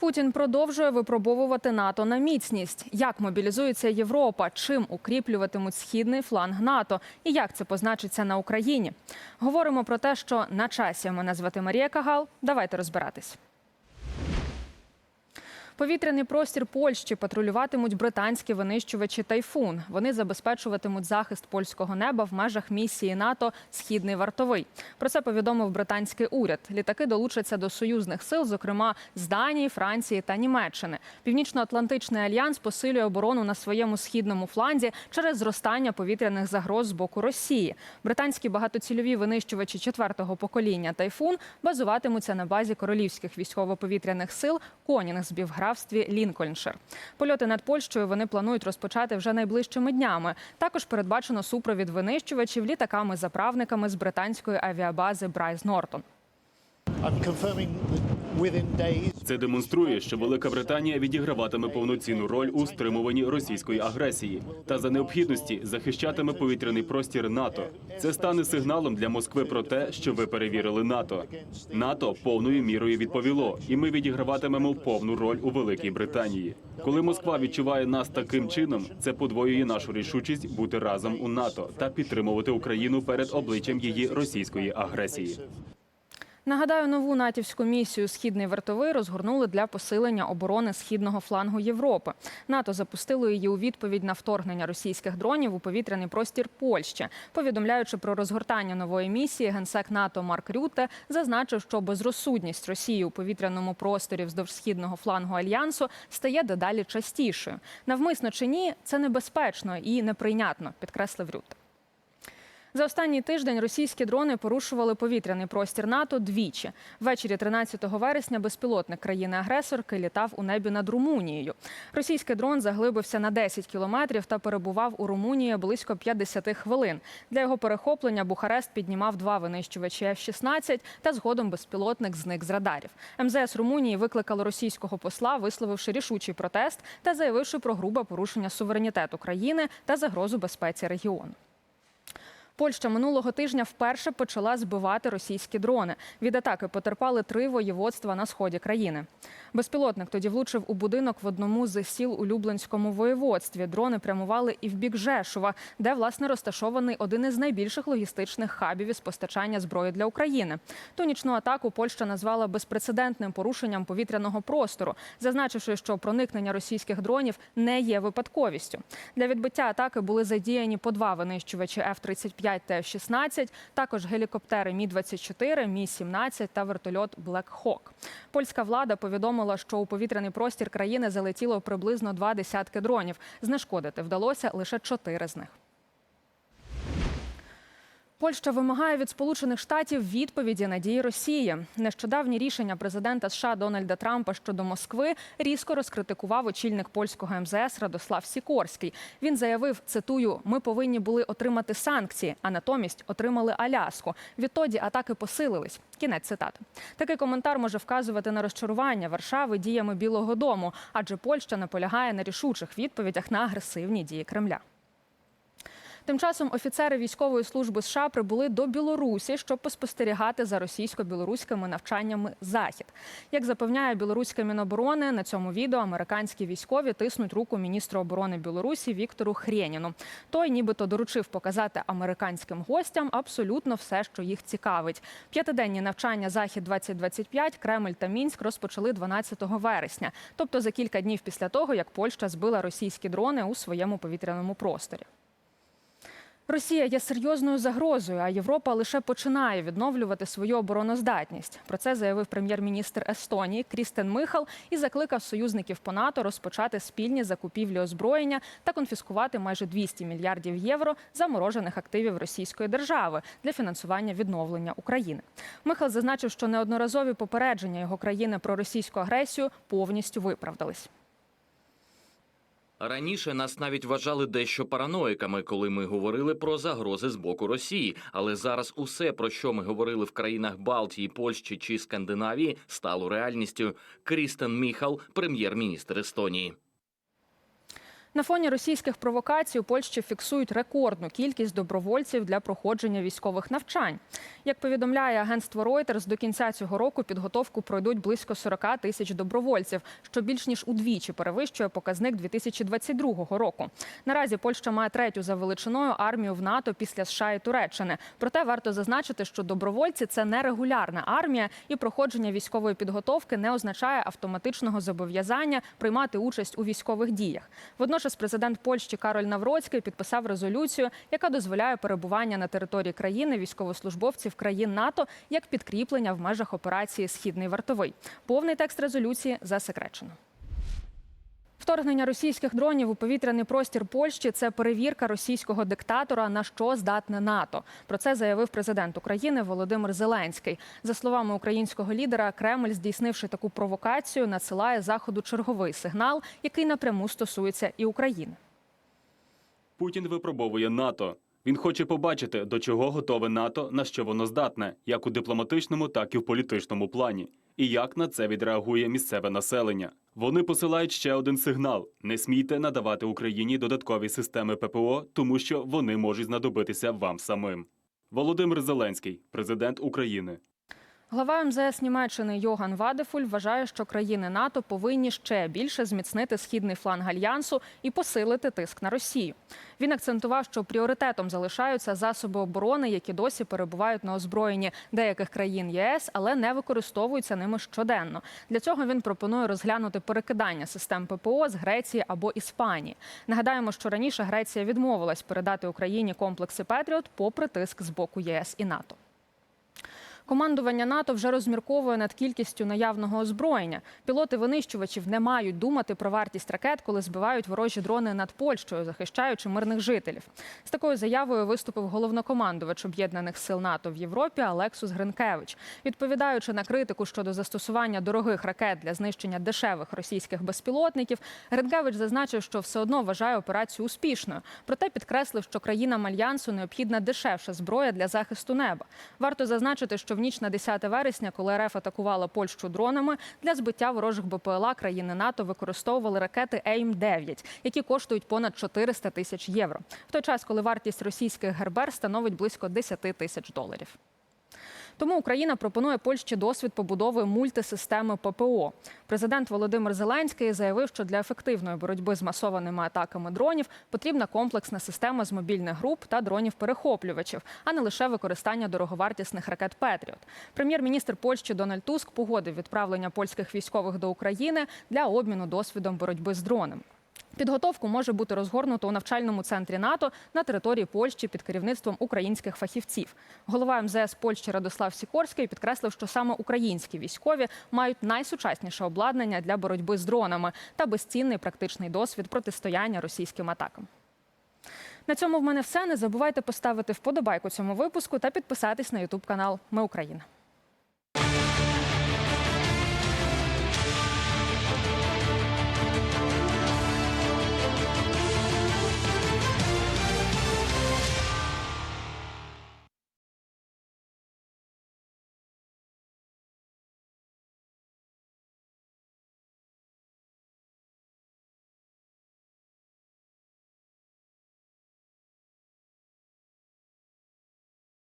Путін продовжує випробовувати НАТО на міцність. Як мобілізується Європа, чим укріплюватимуть східний фланг НАТО і як це позначиться на Україні? Говоримо про те, що на часі мене звати Марія Кагал. Давайте розбиратись. Повітряний простір Польщі патрулюватимуть британські винищувачі Тайфун. Вони забезпечуватимуть захист польського неба в межах місії НАТО Східний вартовий. Про це повідомив британський уряд. Літаки долучаться до союзних сил, зокрема з Данії, Франції та Німеччини. Північно-Атлантичний альянс посилює оборону на своєму східному фланзі через зростання повітряних загроз з боку Росії. Британські багатоцільові винищувачі четвертого покоління Тайфун базуватимуться на базі королівських військово-повітряних сил Конінгсбі в графстві Лінкольншир. Польоти над Польщею вони планують розпочати вже найближчими днями. Також передбачено супровід винищувачів літаками-заправниками з британської авіабази Брайс Нортон. Це демонструє, що Велика Британія відіграватиме повноцінну роль у стримуванні російської агресії та за необхідності захищатиме повітряний простір НАТО. Це стане сигналом для Москви про те, що ви перевірили НАТО. НАТО повною мірою відповіло, і ми відіграватимемо повну роль у Великій Британії. Коли Москва відчуває нас таким чином, це подвоює нашу рішучість бути разом у НАТО та підтримувати Україну перед обличчям її російської агресії. Нагадаю, нову натівську місію Східний вартовий розгорнули для посилення оборони східного флангу Європи. НАТО запустило її у відповідь на вторгнення російських дронів у повітряний простір Польщі. Повідомляючи про розгортання нової місії, генсек НАТО Марк Рюте зазначив, що безрозсудність Росії у повітряному просторі вздовж східного флангу альянсу стає дедалі частішою. Навмисно чи ні, це небезпечно і неприйнятно, підкреслив Рюте. За останній тиждень російські дрони порушували повітряний простір НАТО двічі. Ввечері 13 вересня безпілотник країни-агресорки літав у небі над Румунією. Російський дрон заглибився на 10 кілометрів та перебував у Румунії близько 50 хвилин. Для його перехоплення Бухарест піднімав два винищувачі F-16 та згодом безпілотник зник з радарів. МЗС Румунії викликало російського посла, висловивши рішучий протест та заявивши про грубе порушення суверенітету країни та загрозу безпеці регіону. Польща минулого тижня вперше почала збивати російські дрони. Від атаки потерпали три воєводства на сході країни. Безпілотник тоді влучив у будинок в одному з сіл у Люблинському воєводстві. Дрони прямували і в бік Жешова, де власне розташований один із найбільших логістичних хабів із постачання зброї для України. Ту нічну атаку Польща назвала безпрецедентним порушенням повітряного простору, зазначивши, що проникнення російських дронів не є випадковістю. Для відбиття атаки були задіяні по два винищувачі f 35 5 Т-16, також гелікоптери Мі 24 Мі 17 та вертольот Блек Хок. Польська влада повідомила, що у повітряний простір країни залетіло приблизно два десятки дронів. Знешкодити вдалося лише чотири з них. Польща вимагає від Сполучених Штатів відповіді на дії Росії. Нещодавні рішення президента США Дональда Трампа щодо Москви різко розкритикував очільник польського МЗС Радослав Сікорський. Він заявив: цитую: ми повинні були отримати санкції, а натомість отримали Аляску. Відтоді атаки посилились. Кінець цитати. Такий коментар може вказувати на розчарування Варшави діями Білого Дому, адже Польща наполягає на рішучих відповідях на агресивні дії Кремля. Тим часом офіцери військової служби США прибули до Білорусі, щоб поспостерігати за російсько-білоруськими навчаннями Захід. Як запевняє білоруське міноборони, на цьому відео американські військові тиснуть руку міністру оборони Білорусі Віктору Хрєніну. Той, нібито, доручив показати американським гостям абсолютно все, що їх цікавить. П'ятиденні навчання Захід 2025 Кремль та Мінськ розпочали 12 вересня, тобто за кілька днів після того, як Польща збила російські дрони у своєму повітряному просторі. Росія є серйозною загрозою, а Європа лише починає відновлювати свою обороноздатність. Про це заявив прем'єр-міністр Естонії Крістен Михал і закликав союзників по НАТО розпочати спільні закупівлі озброєння та конфіскувати майже 200 мільярдів євро заморожених активів Російської держави для фінансування відновлення України. Михал зазначив, що неодноразові попередження його країни про російську агресію повністю виправдались. Раніше нас навіть вважали дещо параноїками, коли ми говорили про загрози з боку Росії. Але зараз усе, про що ми говорили в країнах Балтії, Польщі чи Скандинавії, стало реальністю. Крістен Міхал, прем'єр-міністр Естонії. На фоні російських провокацій у Польщі фіксують рекордну кількість добровольців для проходження військових навчань. Як повідомляє агентство Reuters, до кінця цього року підготовку пройдуть близько 40 тисяч добровольців, що більш ніж удвічі перевищує показник 2022 року. Наразі Польща має третю за величиною армію в НАТО після США і Туреччини. Проте варто зазначити, що добровольці це не регулярна армія, і проходження військової підготовки не означає автоматичного зобов'язання приймати участь у військових діях. Водночас президент Польщі Кароль Навроцький підписав резолюцію, яка дозволяє перебування на території країни військовослужбовців країн НАТО як підкріплення в межах операції Східний вартовий. Повний текст резолюції засекречено. Вторгнення російських дронів у повітряний простір Польщі це перевірка російського диктатора, на що здатне НАТО. Про це заявив президент України Володимир Зеленський. За словами українського лідера, Кремль, здійснивши таку провокацію, надсилає заходу черговий сигнал, який напряму стосується і України. Путін випробовує НАТО. Він хоче побачити, до чого готове НАТО, на що воно здатне, як у дипломатичному, так і в політичному плані, і як на це відреагує місцеве населення. Вони посилають ще один сигнал: не смійте надавати Україні додаткові системи ППО, тому що вони можуть знадобитися вам самим. Володимир Зеленський, президент України. Глава МЗС Німеччини Йоган Вадефуль вважає, що країни НАТО повинні ще більше зміцнити східний фланг альянсу і посилити тиск на Росію. Він акцентував, що пріоритетом залишаються засоби оборони, які досі перебувають на озброєнні деяких країн ЄС, але не використовуються ними щоденно. Для цього він пропонує розглянути перекидання систем ППО з Греції або Іспанії. Нагадаємо, що раніше Греція відмовилась передати Україні комплекси Петріот попри тиск з боку ЄС і НАТО. Командування НАТО вже розмірковує над кількістю наявного озброєння. Пілоти винищувачів не мають думати про вартість ракет, коли збивають ворожі дрони над Польщею, захищаючи мирних жителів. З такою заявою виступив головнокомандувач об'єднаних сил НАТО в Європі Алексус Гринкевич. Відповідаючи на критику щодо застосування дорогих ракет для знищення дешевих російських безпілотників, Гринкевич зазначив, що все одно вважає операцію успішною. Проте підкреслив, що країнам альянсу необхідна дешевша зброя для захисту неба. Варто зазначити, що в ніч на 10 вересня, коли РФ атакувала Польщу дронами, для збиття ворожих БПЛА країни НАТО використовували ракети ЕЙМ-9, які коштують понад 400 тисяч євро. В той час, коли вартість російських гербер становить близько 10 тисяч доларів. Тому Україна пропонує Польщі досвід побудови мультисистеми ППО. Президент Володимир Зеленський заявив, що для ефективної боротьби з масованими атаками дронів потрібна комплексна система з мобільних груп та дронів-перехоплювачів, а не лише використання дороговартісних ракет Петріот. Прем'єр-міністр Польщі Дональд Туск погодив відправлення польських військових до України для обміну досвідом боротьби з дронами. Підготовку може бути розгорнуто у навчальному центрі НАТО на території Польщі під керівництвом українських фахівців. Голова МЗС Польщі Радослав Сікорський підкреслив, що саме українські військові мають найсучасніше обладнання для боротьби з дронами та безцінний практичний досвід протистояння російським атакам. На цьому в мене все. Не забувайте поставити вподобайку цьому випуску та підписатись на Ютуб канал Ми Україна.